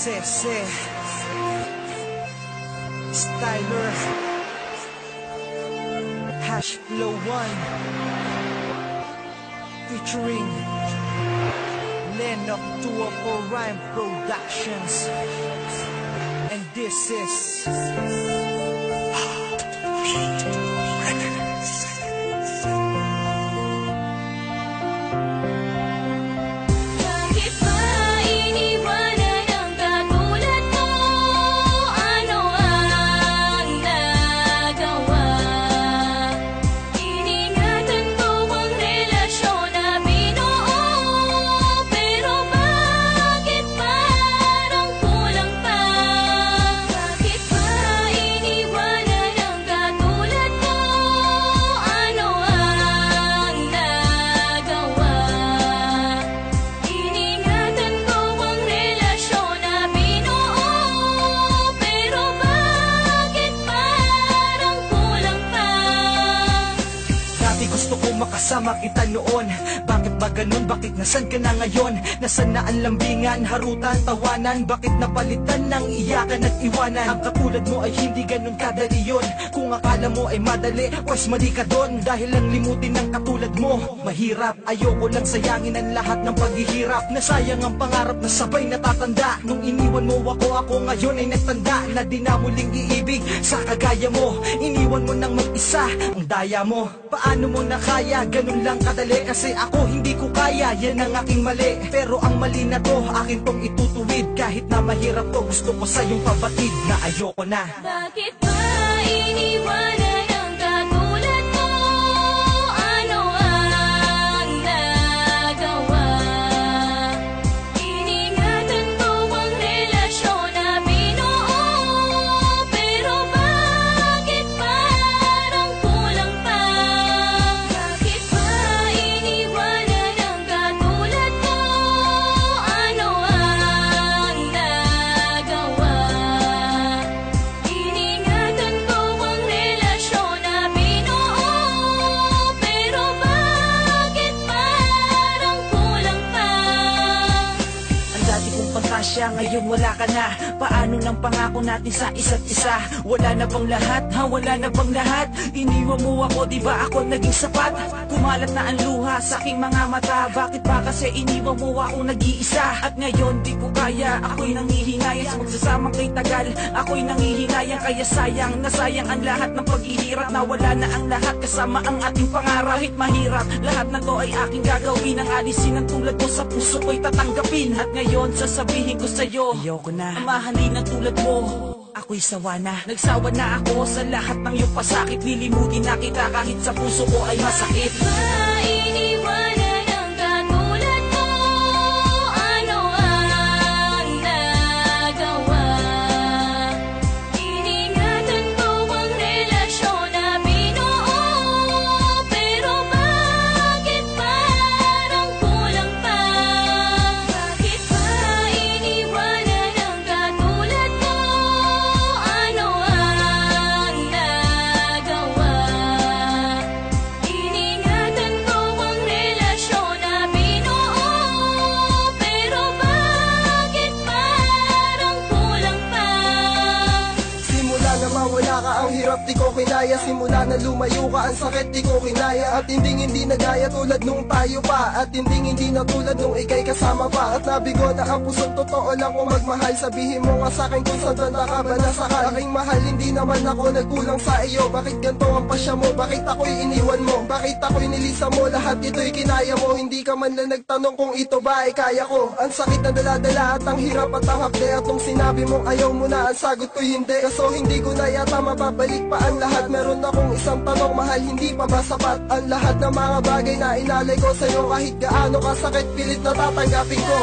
Sese Styler. Hash Flow 1 Featuring Lennox 204 Rhyme Productions. And this is makasama kita noon. Bakit ba ganun? Bakit nasan ka na ngayon? Nasaan na ang lambingan, harutan, tawanan? Bakit napalitan ng iyakan at iwanan? Ang katulad mo ay hindi ganun kadali yun Kung akala mo ay madali, pues mali ka doon Dahil ang limutin ng katulad mo Mahirap, ayoko lang sayangin ang lahat ng paghihirap Nasayang ang pangarap na sabay natatanda Nung iniwan mo ako, ako ngayon ay nagtanda Na di na muling iibig sa kagaya mo Iniwan mo nang mag-isa ang daya mo Paano mo na kaya? Ganun lang kadali Kasi ako hindi ko kaya, yan ang aking mali. Pero ang mali na to, akin tong itutuwid. Kahit na mahirap to, gusto ko sa'yong pabatid Na ayoko na. Bakit ba iniwanan pantasya, ngayon wala ka na Paano ng pangako natin sa isa't isa? Wala na bang lahat, ha? Wala na bang lahat? Iniwan mo ako, di ba ako naging sapat? Kumalat na ang luha sa aking mga mata Bakit ba kasi iniwan mo ako nag-iisa? At ngayon di ko kaya, ako'y nangihinayang Sa magsasamang kay tagal, ako'y nangihinayang Kaya sayang, nasayang ang lahat ng paghihirap Nawala na ang lahat kasama ang ating pangarap Kahit mahirap, lahat na to ay aking gagawin Ang alisin ang tulad mo sa puso ko'y tatanggapin At ngayon sasabihin ko sa'yo. Ayoko na. Ang mahalin ng tulad mo. Ako'y sawa na. Nagsawa na ako sa lahat ng iyong pasakit. Lilimutin na kita kahit sa puso ko ay masakit. Ba hirap di ko kinaya Simula na lumayo ka ang sakit di ko kinaya. At hindi hindi nagaya tulad nung tayo pa. At hindi hindi na tulad nung ikay kasama pa. At nabigo na ang pusong totoo lang kung magmahal. Sabihin mo nga sa'kin kung saan nasa ka Aking mahal hindi naman ako nagkulang sa iyo. Bakit ganito ang pasya mo? Bakit ako'y iniwan mo? Bakit ako'y nilisa mo? Lahat ito'y kinaya mo. Hindi ka man lang nagtanong kung ito ba ay kaya ko. Ang sakit na daladala at ang hirap at ang hapde At nung sinabi mo ayaw mo na ang sagot ko'y hindi. Kaso hindi ko na yata mababalik pa ang lahat? Meron akong isang tanong mahal hindi pa ba sapat? Ang lahat ng mga bagay na inalay ko sa'yo Kahit gaano kasakit pilit na tatanggapin ko